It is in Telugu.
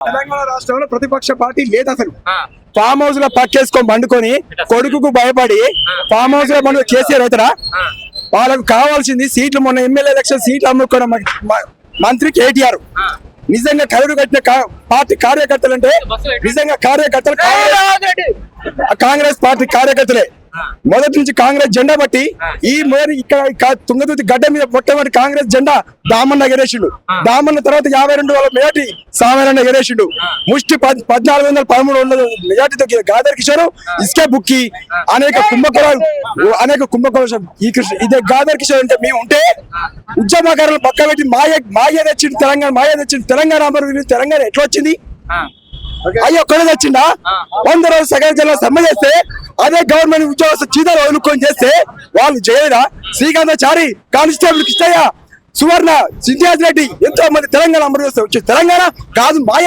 తెలంగాణ రాష్ట్రంలో ప్రతిపక్ష పార్టీ లేదు అసలు. ఫామ్ హౌస్లో పక్కేసుకొని పండుకొని కొడుకుకు భయపడి ఫామ్ హౌస్లో పండుగ కేసీఆర్ అవుతారా? ఆ, వాళ్ళకు కావాల్సింది సీట్లు మొన్న ఎమ్మెల్యే ఎలక్షన్ సీట్లు మ- మంత్రి కేటీఆర్. నిజంగా కరుడు కట్టిన పార్టీ కార్యకర్తలు అంటే నిజంగా కార్యకర్తలు కాంగ్రెస్- పార్టీ కార్యకర్తలే. మొదటి నుంచి కాంగ్రెస్ జెండా బట్టి ఈ మొదటి ఇక్కడ తుంగతుర్తి గడ్డ మీద మొట్టమొదటి కాంగ్రెస్ జెండా దామన్న ఎగరేసిండు. దామన్న తర్వాత యాభై రెండు వేల మెజార్టీ సామాన్య ఎగరేసిండు. ముష్టి పద్- పద్నాలుగు వందల పదమూడు వందల మెజార్టీతో గాదర్ కిషోర్ ఇసుకే బుక్కి అనేక కుంభకోణాలు అనేక కుంభకోణం ఈ కృష్ణ ఇదే గాదర్ కిషోర్ అంటే మేము ఉంటే ఉద్యమకారులు పక్క పెట్టి మాయ మాయ తెచ్చిండు తెలంగాణ మాయ తెచ్చిండు తెలంగాణ అమరు తెలంగాణ ఎట్లా వచ్చింది. అయ్యో ఒక్కడే వచ్చిందా వంద రోజులు సగం జిల్లా సమ్మె చేస్తే అదే గవర్నమెంట్ ఉద్యోగస్తు చీతలు వదులుకొని చేస్తే వాళ్ళు చేయలేదా శ్రీకాంతాచారి కానిస్టేబుల్ కిష్టయ్య సువర్ణ సింధ్యాజ్ రెడ్డి ఎంతో మంది తెలంగాణ అమరు తెలంగాణ కాదు మాయ